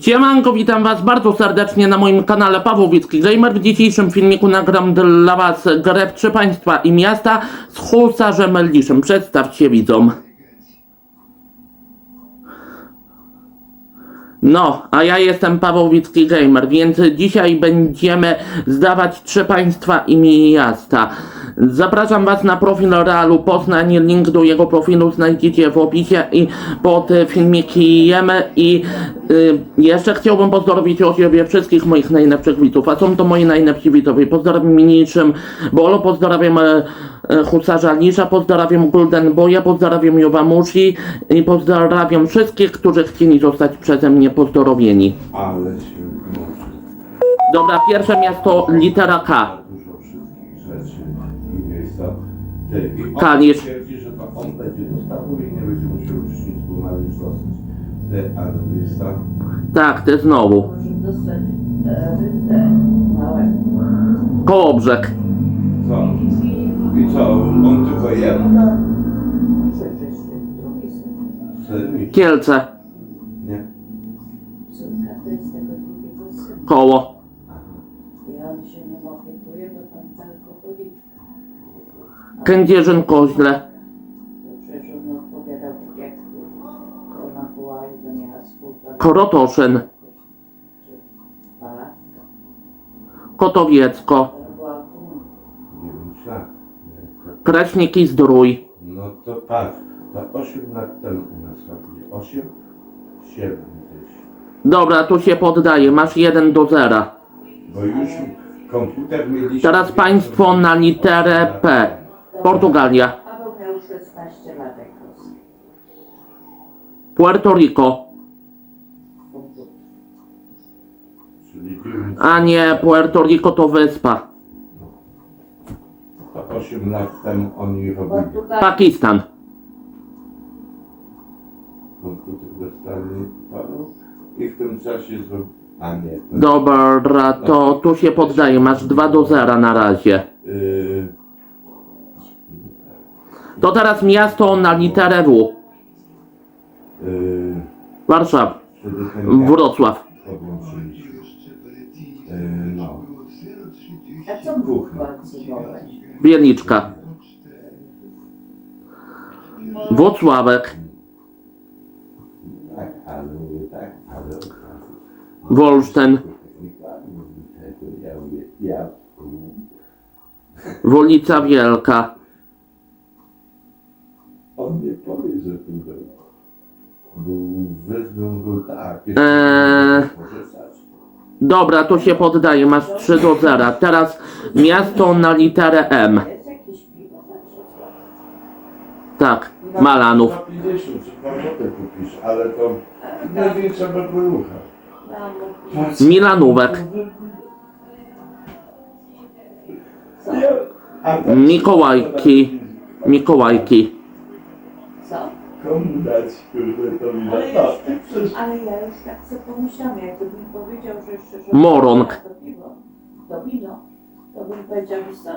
Siemanko, witam was bardzo serdecznie na moim kanale Pawłowicki Gamer. W dzisiejszym filmiku nagram dla was grę w trzy państwa i miasta z Husarzem Elliszem. Przedstaw się widzom. No, a ja jestem Pawłowicki Gamer, więc dzisiaj będziemy zdawać trzy państwa i miasta. Zapraszam Was na profil Realu Poznań, link do jego profilu znajdziecie w opisie i pod filmikiem i y, jeszcze chciałbym pozdrowić o siebie wszystkich moich najlepszych widzów, a są to moi najlepsi widzowie. Pozdrawiam niczym Bolo, pozdrawiam e, Husarza Lisza, pozdrawiam Golden Boya, pozdrawiam Jowamushi i pozdrawiam wszystkich, którzy chcieli zostać przeze mnie pozdrowieni. Ale się może. Dobra, pierwsze miasto litera K. Dużo wszystkich rzeczy i miejsca. Ty, I on Kanisz. twierdzi, że to on będzie dostawał i nie będzie musiał już nic dwoma już dostać. Ty, ale miejsca. Tak, ty znowu. Może dostać te, te małe. Kołobrzeg. Co? I co? On tylko je? Przecież ten drugi syn. Syn? Kielce. Nie. Córka to jest tego drugiego syna. Koło. I on się nim opiekuje, bo tam ta alkoholiczka. Kędzierzyn Koźle. To przecież on odpowiadał tak jak ona była i to miała Palatka. Kotowiecko. To była komunia. Nie wiem, szlak. Nie. Kraśnik i Zdrój. No to patrz. To 8 lat temu u nas chodzi. 8? 7 gdzieś. Dobra, tu się poddaje. Masz 1 do 0. Bo już komputer mieliśmy... Teraz państwo na literę P. Portugalia. Paweł miał 16 lat jak Puerto Rico. komputer. Czyli 9, A nie, Puerto Rico to wyspa. To 8 lat temu oni robili. Pakistan. komputer dostali i w tym czasie zrobił. A nie, to Dobra, to tu się poddaje. Masz 2 do 0 na razie. yy, To teraz miasto na literę W. yy, Warszawa. wtedy ten Wrocław. podłączyliśmy. Yy, no. A co koncymować? Wieliczka. Włocławek. Wolsztyn. Wolica Wielka. On nie powie, że tu był. Był tak. Eee. Dobra, to się poddaje. Masz 3 do 0. Teraz miasto na literę M. Tak, Malanów. Na 50 czy pan potem kupisz, ale to największa bebelucha. Mam Milanówek. Mikołajki. Mikołajki. Co? Komu dać, kurde, to mi. Ale No, przecież Ale ja już tak sobie pomyślałam, jakby mi powiedział, że jeszcze... Że Morong. To piwo, to wino, to bym powiedział, wiesz co,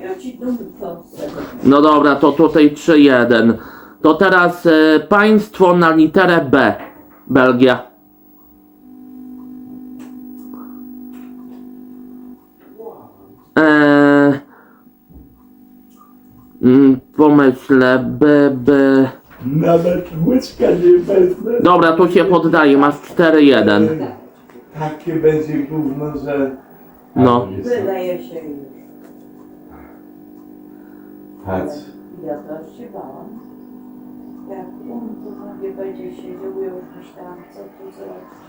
ja ci dum to sobie. No dobra, to tutaj 3-1. To teraz e, państwo na literę B. Belgia. Eee, mm, pomyślę, B, B. nawet łyczka nie wezmę. Dobra, tu się poddaje, masz 4-1. Takie będzie gówno, że... No. Wydaje się już. Patrz. Ja też się bałam. Jak on to nie będzie siedział, ja już myślałam, co tu zrobić.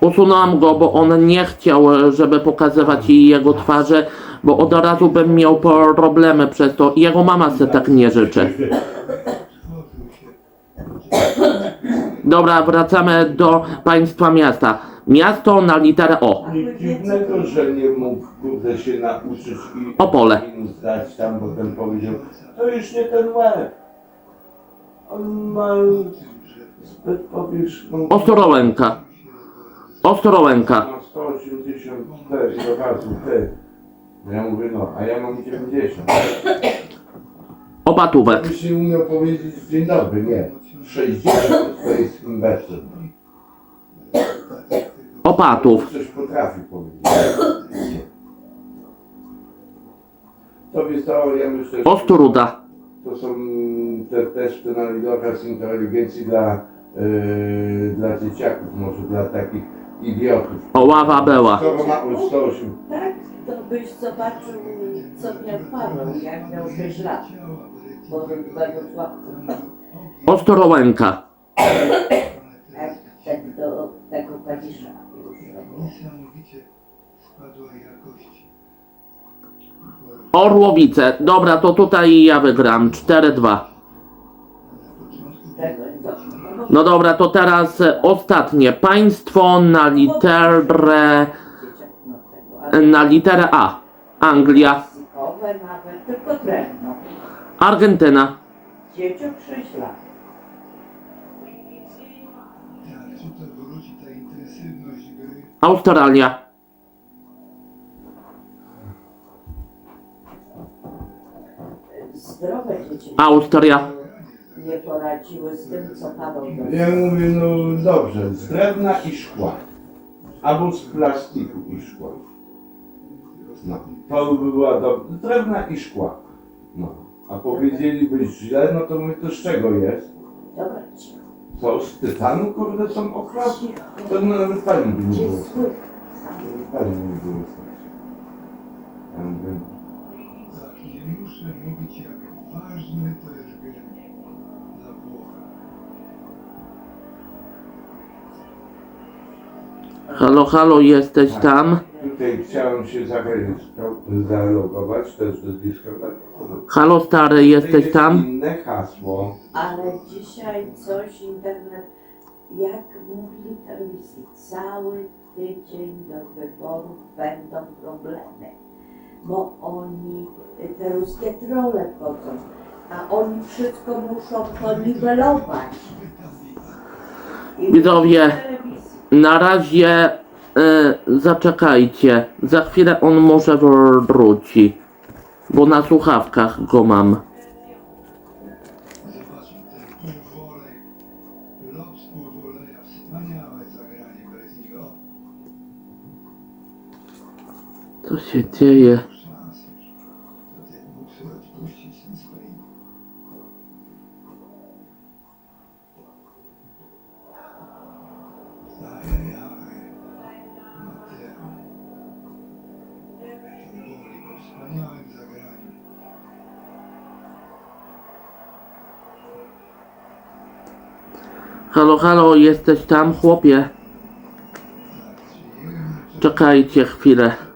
Usunąłem go, bo on nie chciał, e, żeby pokazywać jej jego twarzy, bo od razu bym miał problemy przez to. Jego mama se tak nie życzy. Dobra, wracamy do państwa miasta. Miasto na literę O. Nic dziwnego, że nie mógł kurde się nauczyć i Opole. zdać tam, bo ten powiedział, to już nie ten łeb. On ma zbyt powierzchną... Ostrołęka. Ostrołęka. Ma 184 razy ty. Ja mówię, no, a ja mam 90. Opatówek. Nie umiał powiedzieć dzień dobry, nie. 60 to jest imbecyl. Opatów. Coś potrafi powiedzieć. To wystarczy, ja myślę, że Ostruda. to są te testy na lidokaz inteligencji dla, yy, dla dzieciaków, może dla takich idiotów. Oława była. Skoro ma 108 Tak, to byś zobaczył, co miał Paweł, jak miał 6 lat. Bo we Wrocławku. Ostrołęka. Jak ten do tego robił. Niesamowicie spadła jakość. Orłowice. Dobra, to tutaj ja wygram. 4-2. Na początku Tego, to, no dobra, to teraz e, ostatnie. Państwo na literę, no na literę A. Anglia. Argentyna. Dzieciok 6 lat. Australia. Zdrowe dzieci Austria. nie poradziły z tym, co Paweł Ja mówię, no dobrze, z drewna i szkła. Albo z plastiku i szkła. No, to by była dobra. Z drewna i szkła. No. A powiedzielibyś źle, no to mówię, to z czego jest? Dobra, cicho. Co, z tytanu, kurde, są okładki? To nawet pani by nie było. słychać? Pani nie było stać. Ja mówię, Tak, nie muszę mówić, jak ważny to jest gra dla Włocha. Halo, halo, jesteś tam? Tutaj chciałem się zalogować też do Discorda. Halo, stary, jesteś jest tam? inne hasło. Ale dzisiaj coś internet, jak mówili telewizji, cały tydzień do wyborów będą problemy. Bo oni, te ruskie trole wchodzą, a oni wszystko muszą to niwelować. I Widzowie. telewizji. Na razie y, zaczekajcie. Za chwilę on może wróci. Bo na słuchawkach go mam. Co się dzieje? Wspaniałym zagraniu. Halo, halo, jesteś tam, chłopie? Tak, Czekajcie chwilę.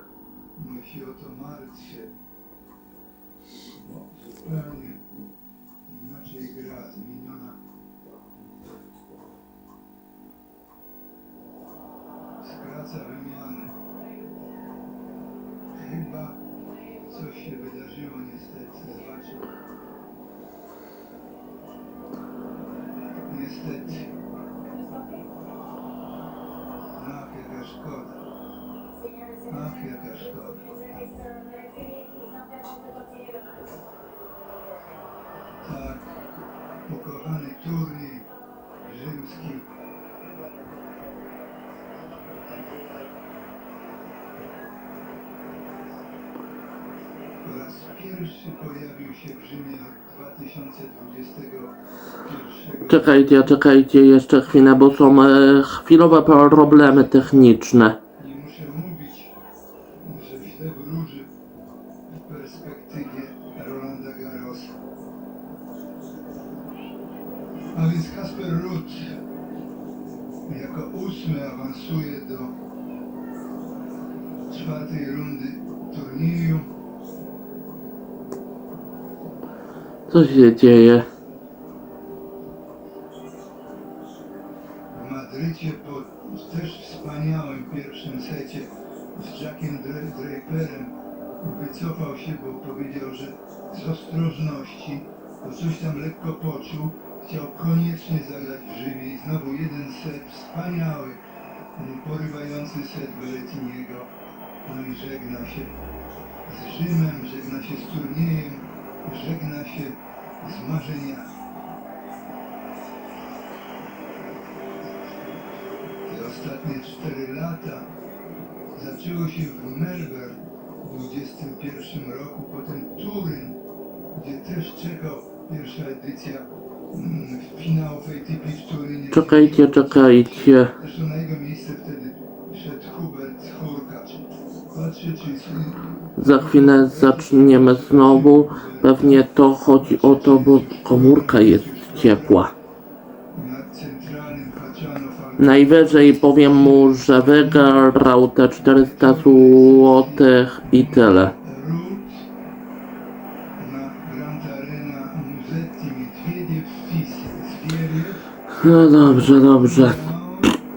Niestety. Ach, jaka szkoda. Ach, jaka szkoda. Tak, ukochany turniej rzymski. Po raz pierwszy pojawił się w Rzymie od 2021 Czekajcie, czekajcie jeszcze chwilę, bo są e, chwilowe problemy techniczne. Co się dzieje? W Madrycie po też wspaniałym pierwszym secie z Jackiem Dra- Draperem wycofał się, bo powiedział, że z ostrożności, bo coś tam lekko poczuł, chciał koniecznie zagrać w Rzymie i znowu jeden set, wspaniały, mm, porywający set Berettiniego, no i żegna się z Rzymem, żegna się z turniejem, żegna się z marzenia. Te ostatnie cztery lata zaczęło się w Melbourne w 21 roku, potem Turyn, gdzie też czekał pierwsza edycja mm, finałów ATP w Turynie. Czekajcie, czekajcie. Zresztą na jego miejsce wtedy szedł Hubert Hurkacz. Patrzę, czy... Za chwilę zaczniemy znowu. Pewnie to chodzi o to, bo komórka jest ciepła. Najwyżej powiem mu, że wygrał te 400 zł i tyle. No dobrze, dobrze.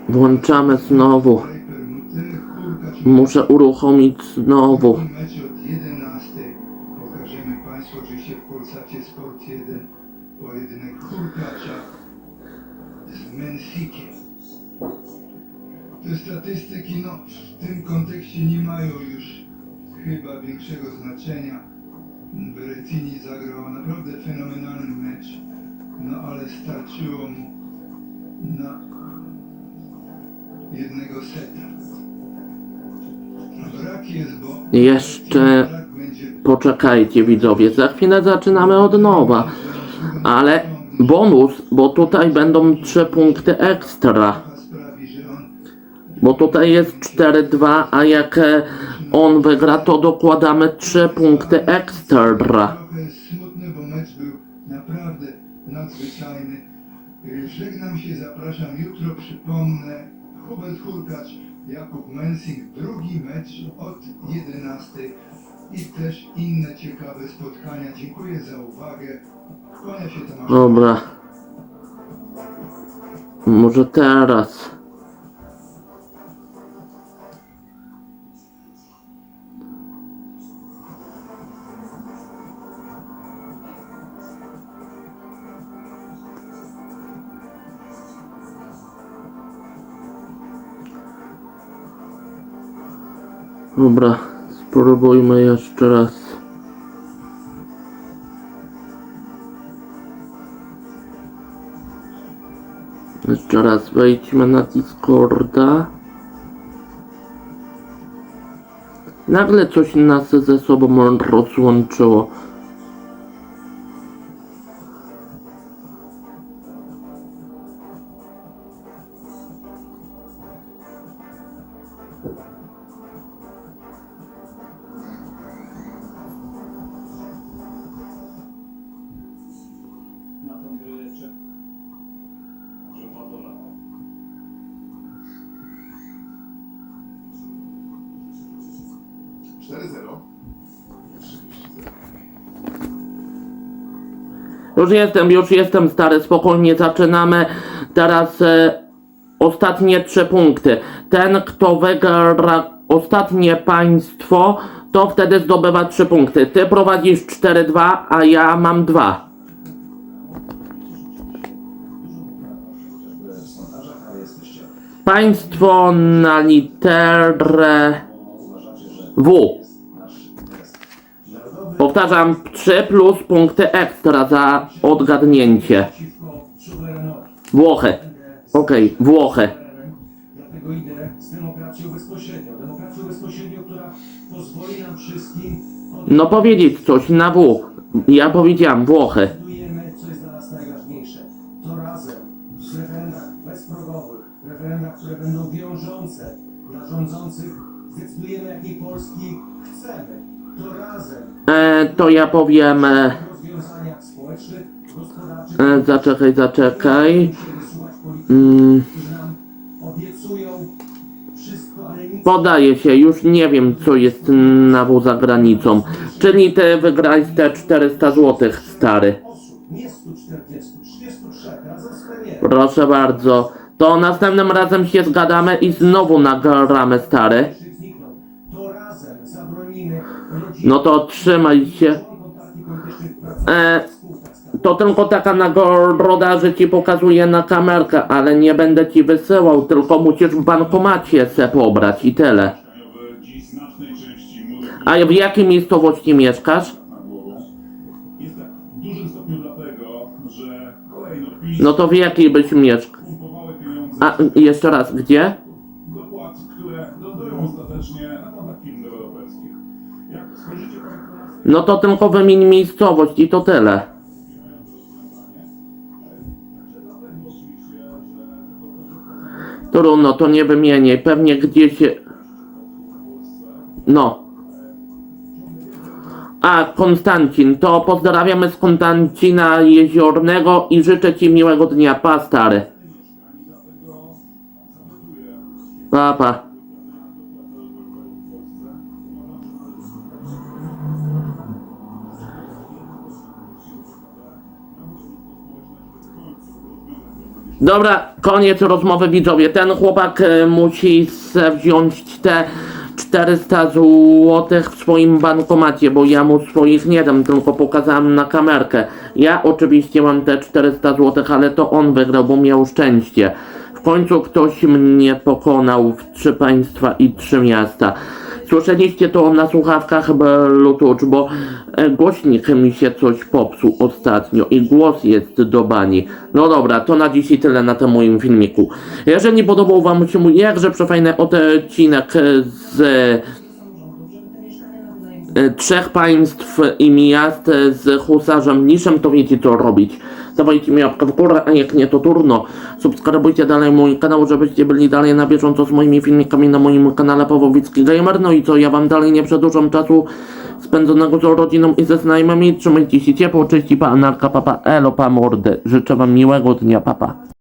Włączamy znowu. Muszę uruchomić znowu. Drugi mecz od 11 pokażemy Państwu oczywiście w Polsacie Sport 1 pojedynek Hurkacza z Menfikiem. Te statystyki no, w tym kontekście nie mają już chyba większego znaczenia. Berettini zagrał naprawdę fenomenalny mecz, no ale starczyło mu na jednego seta. Jeszcze poczekajcie widzowie, za chwilę zaczynamy od nowa. Ale bonus, bo tutaj będą 3 punkty ekstra. Bo tutaj jest 4-2, a jak e, on wygra, to dokładamy 3 punkty ekstra. Żegnam się, zapraszam jutro, przypomnę, Hubert Hurkacz, Jakub Mensing, drugi mecz od 11 i też inne ciekawe spotkania. Dziękuję za uwagę. Kłania się Tomasz. Dobra. Może teraz. Dobra, spróbujmy jeszcze raz. Jeszcze raz wejdźmy na Discorda. Nagle coś nas ze sobą rozłączyło. Już jestem, już jestem stary, spokojnie zaczynamy. Teraz e, ostatnie trzy punkty. Ten, kto wygra ostatnie państwo, to wtedy zdobywa trzy punkty. Ty prowadzisz 4-2, a ja mam 2. W sondażach, ale jesteście. Państwo na literę W. Powtarzam, 3 plus punkty ekstra za odgadnięcie. Włochy. Okej, Włochy. Dlatego idę z demokracją bezpośrednią. Demokracją bezpośrednią, która pozwoli nam wszystkim No powiedzieć coś na W. Ja powiedziałam Włochy. co jest dla nas najważniejsze. To razem w referendach bezprogowych, referendach, które będą wiążące dla rządzących, zdecydujemy, jakiej Polski chcemy. E, to ja powiem. E, e, zaczekaj, zaczekaj. Mm, podaje się, już nie wiem co jest na za granicą. Czyli ty wygrałeś te 400 zł, stary. osób, nie 140, 33 razem z premierem. Proszę bardzo. To następnym razem się zgadamy i znowu nagramy, stary. No to trzymaj się. E. To tylko taka nagroda, że ci pokazuję na kamerkę, ale nie będę ci wysyłał, tylko musisz w bankomacie se pobrać i tyle. A w jakiej miejscowości mieszkasz? No to w jakiej byś mieszkał? A jeszcze raz, gdzie? No to tylko wymień miejscowość i to tyle. Trudno, to nie wymienię. Pewnie gdzieś... No. A, Konstancin, to pozdrawiamy z Konstancina Jeziornego i życzę Ci miłego dnia. Pa, stary. Pa, pa. Dobra, koniec rozmowy widzowie. Ten chłopak e, musi wziąć te 400 zł w swoim bankomacie, bo ja mu swoich nie dam, tylko pokazałem na kamerkę. Ja oczywiście mam te 400 zł, ale to on wygrał, bo miał szczęście. W końcu ktoś mnie pokonał w trzy państwa i trzy miasta. Słyszeliście to na słuchawkach Bluetooth, bo e, głośnik mi się coś popsuł ostatnio i głos jest do bani. No dobra, to na dzisiaj tyle na tym moim filmiku. Jeżeli podobał wam się mój jakże przefajny odcinek e, z trzech państw i miast e, z husarzem niszem, to wiecie co robić. Dawajcie mi łapkę w górę, a jak nie to trudno. Subskrybujcie dalej mój kanał, żebyście byli dalej na bieżąco z moimi filmikami na moim kanale Pawłowicki Gamer. No i co, ja wam dalej nie przedłużam czasu spędzonego z rodziną i ze znajomymi. Trzymajcie się ciepło, cześć i pa, anarka, papa, elo, pa, mordy. Życzę wam miłego dnia, papa.